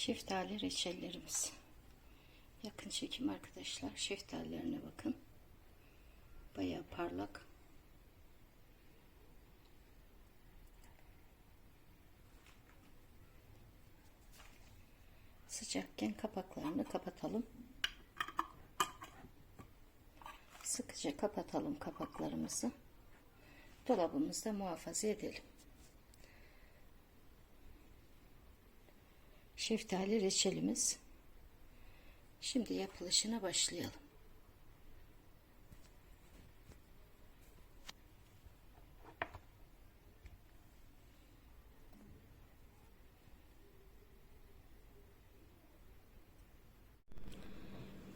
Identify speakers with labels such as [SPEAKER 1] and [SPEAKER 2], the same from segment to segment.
[SPEAKER 1] Şeftali reçellerimiz. Yakın çekim arkadaşlar. Şeftalilerine bakın. Bayağı parlak. Sıcakken kapaklarını kapatalım. Sıkıca kapatalım kapaklarımızı. Dolabımızda muhafaza edelim. Şeftali reçelimiz. Şimdi yapılışına başlayalım.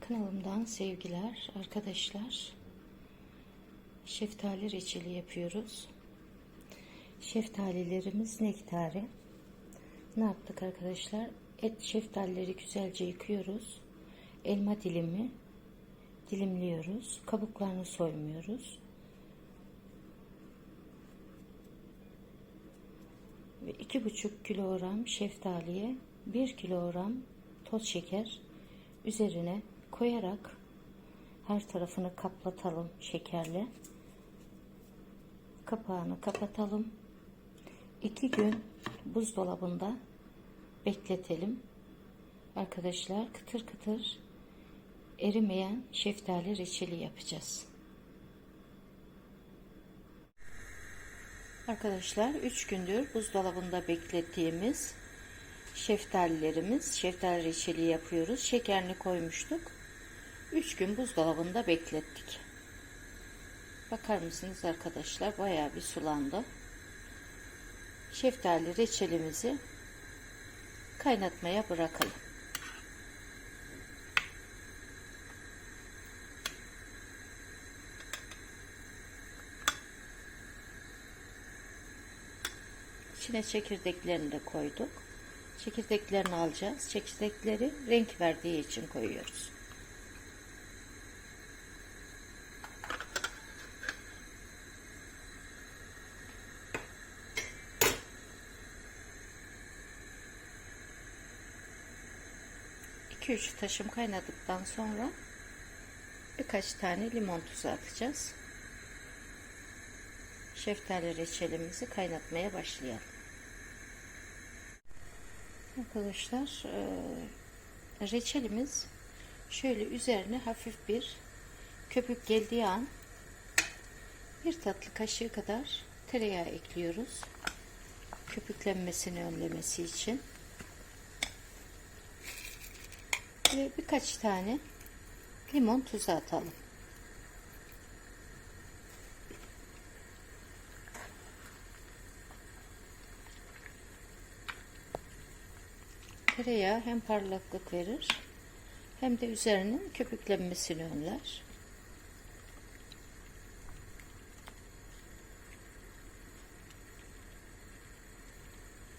[SPEAKER 1] Kanalımdan sevgiler arkadaşlar. Şeftali reçeli yapıyoruz. Şeftalilerimiz nektari. Ne yaptık arkadaşlar? Et şeftalileri güzelce yıkıyoruz. Elma dilimi dilimliyoruz. Kabuklarını soymuyoruz. Ve iki buçuk kilogram şeftaliye bir kilogram toz şeker üzerine koyarak her tarafını kaplatalım şekerle. Kapağını kapatalım. 2 gün buzdolabında bekletelim. Arkadaşlar kıtır kıtır erimeyen şeftali reçeli yapacağız. Arkadaşlar 3 gündür buzdolabında beklettiğimiz şeftalilerimiz, şeftali reçeli yapıyoruz. Şekerini koymuştuk. 3 gün buzdolabında beklettik. Bakar mısınız arkadaşlar? Bayağı bir sulandı. Şeftali reçelimizi kaynatmaya bırakalım. İçine çekirdeklerini de koyduk. Çekirdeklerini alacağız. Çekirdekleri renk verdiği için koyuyoruz. İki üç taşım kaynadıktan sonra birkaç tane limon tuzu atacağız. Şeftali reçelimizi kaynatmaya başlayalım. Arkadaşlar e, reçelimiz şöyle üzerine hafif bir köpük geldiği an bir tatlı kaşığı kadar tereyağı ekliyoruz. Köpüklenmesini önlemesi için. Ve birkaç tane limon tuzu atalım. Tereyağı hem parlaklık verir hem de üzerinin köpüklenmesini önler.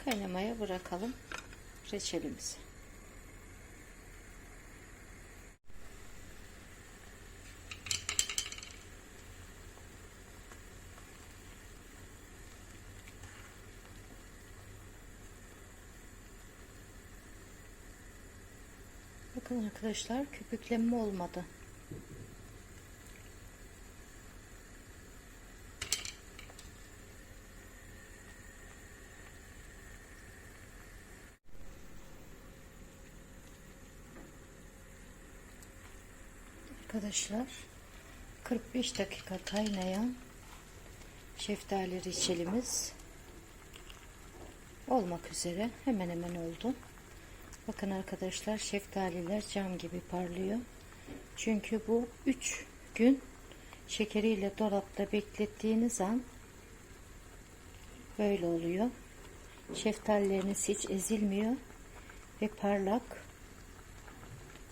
[SPEAKER 1] Kaynamaya bırakalım reçelimizi. Bakın arkadaşlar köpüklenme olmadı. Arkadaşlar 45 dakika kaynayan şeftali reçelimiz olmak üzere hemen hemen oldu. Bakın arkadaşlar şeftaliler cam gibi parlıyor. Çünkü bu 3 gün şekeriyle dolapta beklettiğiniz an böyle oluyor. Şeftalileriniz hiç ezilmiyor ve parlak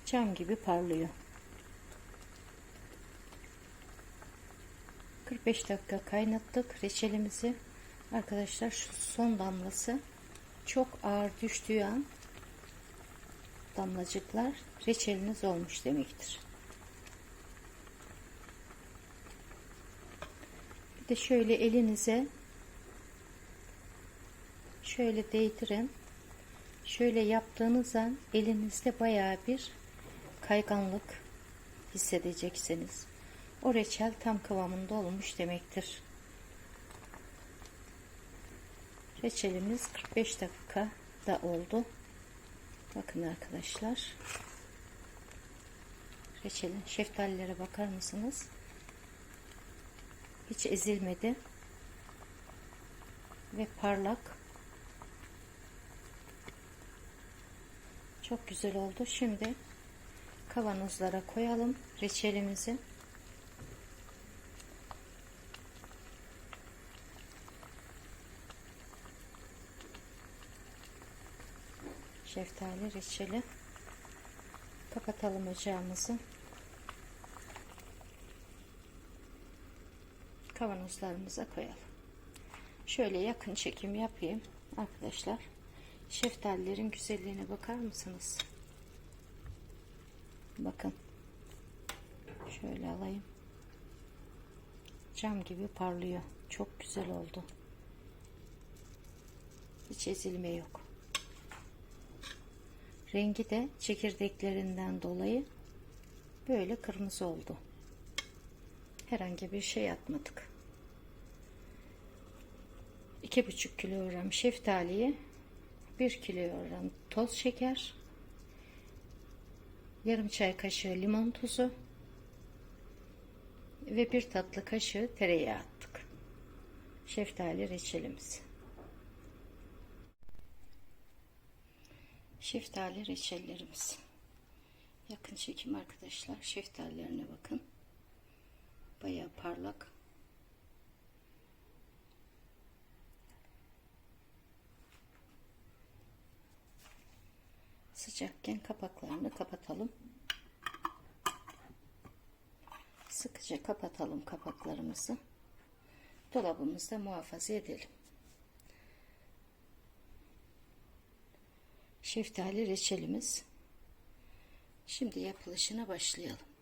[SPEAKER 1] cam gibi parlıyor. 45 dakika kaynattık reçelimizi. Arkadaşlar şu son damlası çok ağır düştüğü an damlacıklar reçeliniz olmuş demektir. Bir de şöyle elinize şöyle değdirin. Şöyle yaptığınız an elinizde bayağı bir kayganlık hissedeceksiniz. O reçel tam kıvamında olmuş demektir. Reçelimiz 45 dakika da oldu. Bakın arkadaşlar. Reçelin şeftalilere bakar mısınız? Hiç ezilmedi. Ve parlak. Çok güzel oldu. Şimdi kavanozlara koyalım reçelimizi. Şeftali reçeli. Kapatalım ocağımızı. Kavanozlarımıza koyalım. Şöyle yakın çekim yapayım arkadaşlar. Şeftalilerin güzelliğine bakar mısınız? Bakın. Şöyle alayım. Cam gibi parlıyor. Çok güzel oldu. Hiç ezilme yok. Rengi de çekirdeklerinden dolayı böyle kırmızı oldu. Herhangi bir şey atmadık. 2,5 kilogram şeftaliye 1 kilogram toz şeker yarım çay kaşığı limon tuzu ve bir tatlı kaşığı tereyağı attık. Şeftali reçelimiz. Şeftali reçellerimiz. Yakın çekim arkadaşlar. Şeftalilerine bakın. Bayağı parlak. Sıcakken kapaklarını kapatalım. Sıkıca kapatalım kapaklarımızı. Dolabımızda muhafaza edelim. Şeftali reçelimiz. Şimdi yapılışına başlayalım.